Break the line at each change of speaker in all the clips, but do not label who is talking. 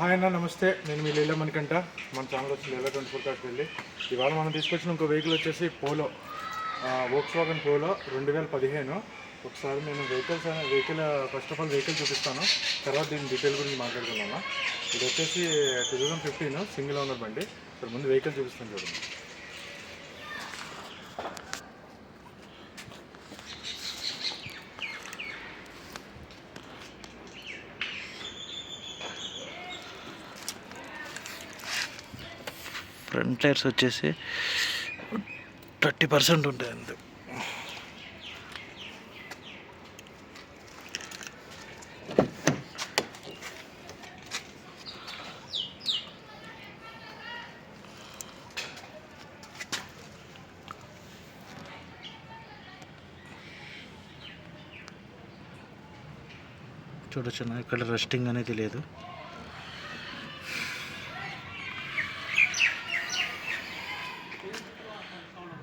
Hi అన్న నమస్తే. నేను మీ లీలా మణికంట మన ఛానల్ వచ్చి లీలా ట్వంటీ ఫోర్ కార్డ్కి వెళ్ళి. ఇవాళ మనం తీసుకొచ్చిన ఇంకో వెహికల్ వచ్చేసి పోలో వోక్స్ వాగన్ పోలో రెండు వేల పదిహేను. ఒకసారి నేను vehicles vehicle first of all vehicle చూపిస్తాను. తర్వాత దీని డీటెయిల్ గురించి మాట్లాడుకున్నాను ఇది వచ్చేసి two thousand fifteen single owner బండి. ఇక్కడ ముందు వెహికల్ చూపిస్తాను చూడండి.
ఫ్రంట్ టైర్స్ వచ్చేసి థర్టీ పర్సెంట్ ఉంటాయి అంతే. చూడొచ్చును ఇక్కడ రెస్టింగ్ అనేది లేదు.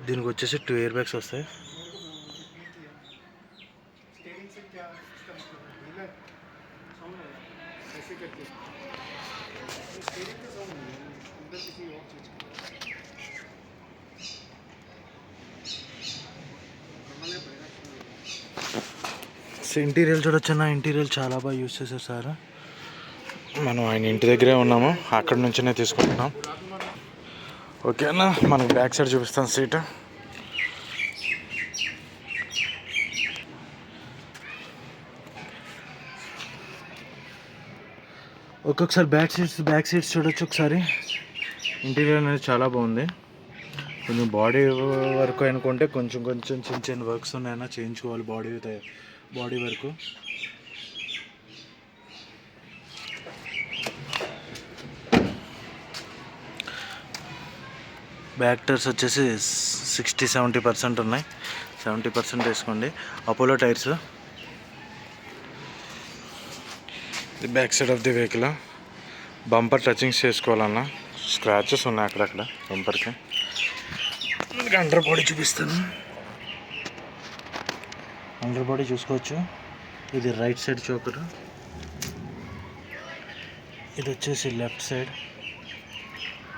దీనికి వచ్చేసి టూ ఇయర్ బ్యాగ్స్ వస్తాయి ఇంటీరియల్ చూడొచ్చు ఇంటీరియల్ చాలా బాగా యూస్ చేశారు సార్. మనం ఆయన ఇంటి దగ్గరే ఉన్నాము. అక్కడ నుంచినే తీసుకుంటున్నాం. ఓకేనా? మనకి బ్యాక్ సైడ్ చూపిస్తాను సీట్. ఒక్కొక్కసారి బ్యాక్ సీట్స్ బ్యాక్ సీట్స్ చూడొచ్చు ఒకసారి. ఇంటీరియర్ అనేది చాలా బాగుంది. కొంచెం బాడీ వర్క్ అనుకుంటే కొంచెం కొంచెం చిన్న చిన్న వర్క్స్ ఉన్నాయన్నా చేయించుకోవాలి బాడీ బాడీ వరకు. బ్యాక్ టైర్స్ వచ్చేసి సిక్స్టీ సెవెంటీ పర్సెంట్ ఉన్నాయి. సెవెంటీ పర్సెంట్ వేసుకోండి. Apollo tyres. The back side of the vehicle. Bumper touchings చేసుకోవాలన్నా. స్క్రాచెస్ ఉన్నాయి అక్కడక్కడ బంపర్కి. మీకు అండర్ బాడీ చూపిస్తాను. అండర్ బాడీ చూసుకోవచ్చు. ఇది రైట్ సైడ్ చోకర్. ఇది వచ్చేసి left side.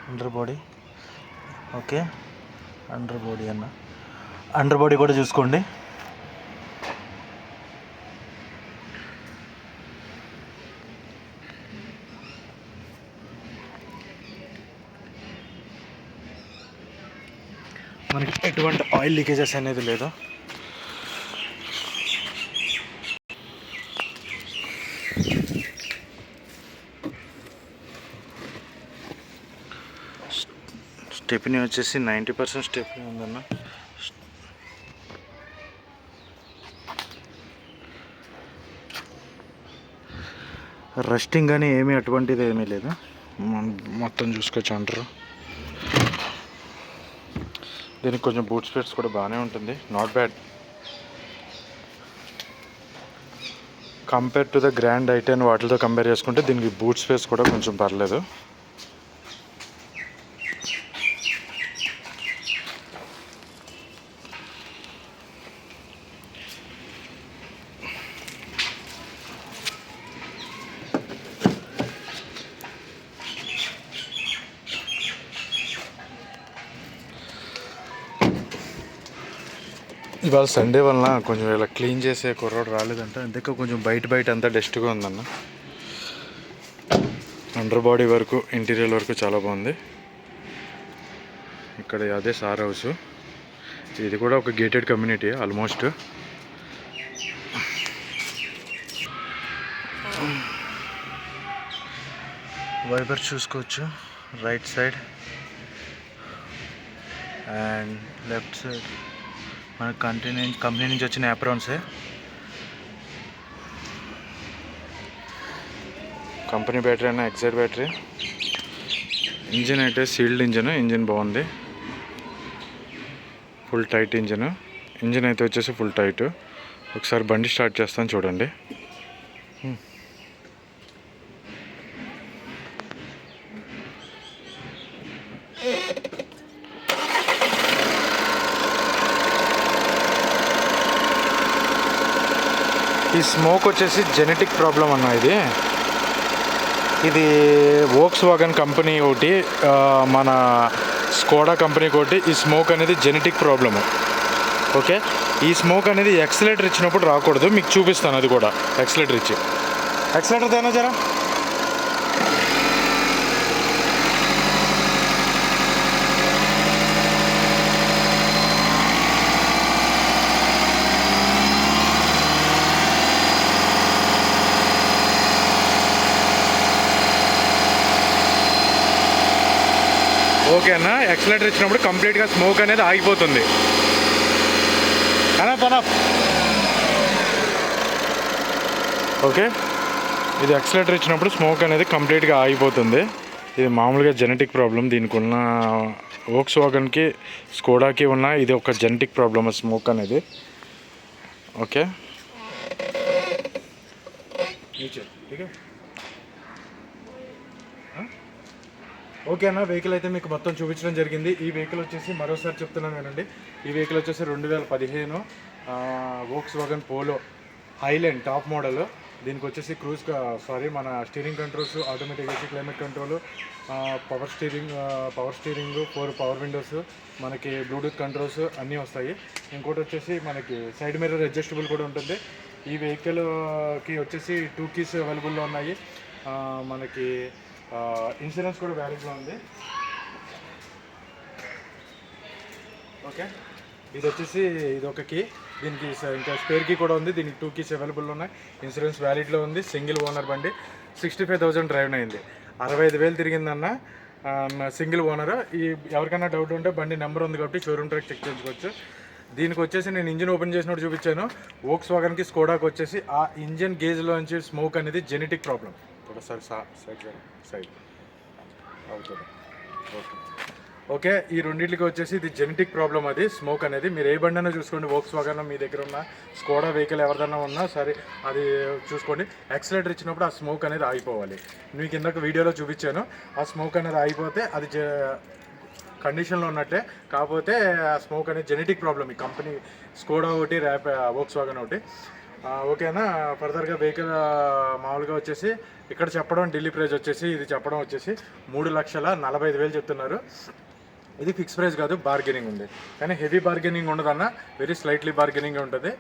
Under body. Okay. Under body అన్న. అండర్ బాడీ కూడా చూసుకోండి. మనకి ఎటువంటి ఆయిల్ లీకేజెస్ అనేది లేదు. స్టెప్ని వచ్చేసి నైంటీ పర్సెంట్ స్టెప్ని ఉందన్న. రెస్టింగ్ కానీ ఏమీ అటువంటిది ఏమీ లేదు? మొత్తం చూసుకోవచ్చు అంటారు. దీనికి కొంచెం బూట్ స్పేస్ కూడా బాగానే ఉంటుంది. Not bad compare to the grand i ten వాటితో కంపేర్ చేసుకుంటే దీనికి బూట్ స్పేస్ కూడా కొంచెం పర్లేదు. ఇవాళ సండే వలన కొంచెం ఇలా క్లీన్ చేసే కుర్రోడు రాలేదంట. అందుకే కొంచెం బయట బయట అంతా డస్ట్గా ఉందన్న. అండర్ బాడీ వరకు ఇంటీరియర్ వరకు చాలా బాగుంది. ఇక్కడ అదే సార్ హౌస్ ఇది కూడా ఒక గేటెడ్ కమ్యూనిటీ ఆల్మోస్ట్ వైబర్ చూసుకోవచ్చు. Right side and left side మన కంపెనీ కంపెనీ నుంచి వచ్చిన యాప్రాన్సే కంపెనీ బ్యాటరీ అయినా ఎక్సైడ్ బ్యాటరీ. ఇంజిన్ అయితే సీల్డ్ ఇంజిన్ ఇంజిన్ బాగుంది. Full tight engine. ఇంజిన్ అయితే వచ్చేసి ఫుల్ టైట్ ఒకసారి బండి స్టార్ట్ చేస్తాను చూడండి. Hmm. ఈ స్మోక్ వచ్చేసి జెనెటిక్ ప్రాబ్లం అన్న ఇది. ఇది వోక్స్ వాగన్ కంపెనీ ఒకటి మన స్కోడా కంపెనీ ఒకటి ఈ స్మోక్ అనేది జెనెటిక్ ప్రాబ్లము ఓకే ఈ స్మోక్ అనేది ఎక్సలేటర్ ఇచ్చినప్పుడు రాకూడదు. మీకు చూపిస్తాను అది కూడా. ఎక్సలేటర్ ఇచ్చి. ఎక్సలేటర్ తేనా జరా? ఓకే అన్న. ఎక్సలేటర్ ఇచ్చినప్పుడు కంప్లీట్గా స్మోక్ అనేది ఆగిపోతుంది. అనా పనా ఓకే. ఇది ఎక్సలేటర్ ఇచ్చినప్పుడు స్మోక్ అనేది కంప్లీట్గా ఆగిపోతుంది. ఇది మామూలుగా జెనెటిక్ ప్రాబ్లం దీనికి ఉన్న ఓక్స్ వాగన్కి స్కోడాకి ఉన్న ఇది ఒక జెనెటిక్ ప్రాబ్లమ్ స్మోక్ అనేది. ఓకే. ఓకే అన్న వెహికల్ అయితే మీకు మొత్తం చూపించడం జరిగింది. ఈ వెహికల్ వచ్చేసి మరోసారి చెప్తున్నాను వినండి. ఈ వెహికల్ వచ్చేసి రెండు వేల పదిహేను Volkswagen Polo Highline top model దీనికి వచ్చేసి క్రూజ్ సారీ మన steering controls automatic AC climate control power steering power steering four power windows మనకి బ్లూటూత్ కంట్రోల్స్ అన్నీ వస్తాయి. ఇంకోటి వచ్చేసి మనకి సైడ్ మిర్రర్ అడ్జస్టబుల్ కూడా ఉంటుంది. ఈ వెహికల్కి వచ్చేసి టూ కీస్ అవైలబుల్లో ఉన్నాయి. మనకి ఇన్సూరెన్స్ కూడా వ్యాలిడ్లో ఉంది. ఓకే ఇది వచ్చేసి ఇది ఒక కీ దీనికి స- ఇంకా స్పేర్ కీ కూడా ఉంది. దీనికి టూ కీస్ అవైలబుల్ ఉన్నాయి. ఇన్సూరెన్స్ వ్యాలిడ్లో ఉంది. సింగిల్ ఓనర్ బండి. సిక్స్టీ ఫైవ్ థౌసండ్ డ్రైవ్ అయింది. అరవై ఐదు వేలు తిరిగిందన్న సింగిల్ ఓనర్ ఈ ఎవరికైనా డౌట్ ఉంటే బండి నెంబర్ ఉంది కాబట్టి షోరూమ్ ట్రాక్ చెక్ చేసుకోవచ్చు. దీనికి వచ్చేసి నేను ఇంజిన్ ఓపెన్ చేసినప్పుడు చూపించాను. ఓక్స్ వాగన్కి స్కోడాకి వచ్చేసి ఆ ఇంజిన్ గేజ్లోంచి స్మోక్ అనేది జెనెటిక్ ప్రాబ్లం ఒకసారి సైడ్ సైడ్ అవుతుంది. ఓకే. ఓకే ఈ రెండింటికి వచ్చేసి ఇది జెనెటిక్ ప్రాబ్లం అది స్మోక్ అనేది. మీరు ఏ బండి అయినా చూసుకోండి వోక్స్ వాగన్ మీ దగ్గర ఉన్న స్కోడా వెహికల్ ఎవరిదైనా ఉన్నా సరే అది చూసుకోండి. యాక్సిలేటర్ ఇచ్చినప్పుడు ఆ స్మోక్ అనేది ఆగిపోవాలి. మీకు ఇందాక వీడియోలో చూపించాను. ఆ స్మోక్ అనేది ఆగిపోతే అది జ- కండిషన్లో ఉన్నట్టే. కాకపోతే ఆ స్మోక్ అనేది జెనెటిక్ ప్రాబ్లం ఈ కంపెనీ స్కోడా ఒకటి ర్యాప్ వోక్స్ వాగన్ ఒకటి. ఓకేనా? ఫర్దర్గా వెహికల్ మామూలుగా వచ్చేసి ఇక్కడ చెప్పడం ఢిల్లీ ప్రైజ్ వచ్చేసి ఇది చెప్పడం వచ్చేసి మూడు లక్షల నలభై ఐదు వేలు చెప్తున్నారు. ఇది ఫిక్స్ ప్రైస్ కాదు బార్గెనింగ్ ఉంది. కానీ హెవీ బార్గెనింగ్ ఉండదన్న వెరీ స్లైట్లీ బార్గెనింగ్ ఉంటుంది.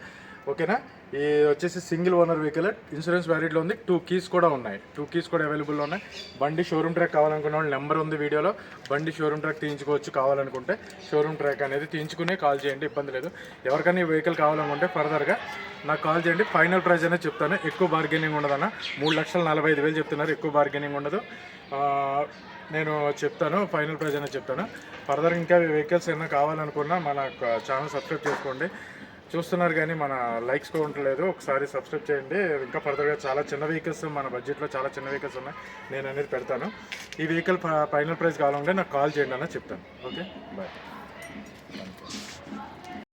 ఓకేనా? ఈ వచ్చేసి సింగిల్ ఓనర్ వెహికల్ ఇన్సూరెన్స్ వ్యాలిడ్లో ఉంది. టూ కీస్ కూడా ఉన్నాయి. టూ కీస్ కూడా అవైలబుల్లో ఉన్నాయి. బండి షోరూమ్ ట్రాక్ కావాలనుకున్న వాళ్ళు నెంబర్ ఉంది వీడియోలో. బండి షోరూమ్ ట్రాక్ తీయించుకోవచ్చు కావాలనుకుంటే. షోరూమ్ ట్రాక్ అనేది తీయించుకునే కాల్ చేయండి ఇబ్బంది లేదు. ఎవరికైనా ఈ వెహికల్ కావాలనుకుంటే ఫర్దర్గా నాకు కాల్ చేయండి. ఫైనల్ ప్రైస్ అనేది చెప్తాను. ఎక్కువ బార్గెనింగ్ ఉండదన్న. మూడు లక్షల నలభై ఐదు వేలు చెప్తున్నారు. ఎక్కువ బార్గెనింగ్ ఉండదు. నేను చెప్తాను. ఫైనల్ ప్రైస్ అనేది చెప్తాను. ఫర్దర్ ఇంకా వెహికల్స్ ఏమైనా కావాలనుకున్నా మన ఛానల్ సబ్స్క్రైబ్ చేసుకోండి. చూస్తున్నారు కానీ మన లైక్స్ కూడా ఉండలేదు. ఒకసారి సబ్స్క్రైబ్ చేయండి. ఇంకా ఫర్దర్గా చాలా చిన్న వెహికల్స్ మన బడ్జెట్లో చాలా చిన్న వెహికల్స్ ఉన్నాయి. నేను అనేది పెడతాను. ఈ వెహికల్ ఫైనల్ ప్రైస్ కావాలంటే నాకు కాల్ చేయండి అన్న చెప్తాను. Okay bye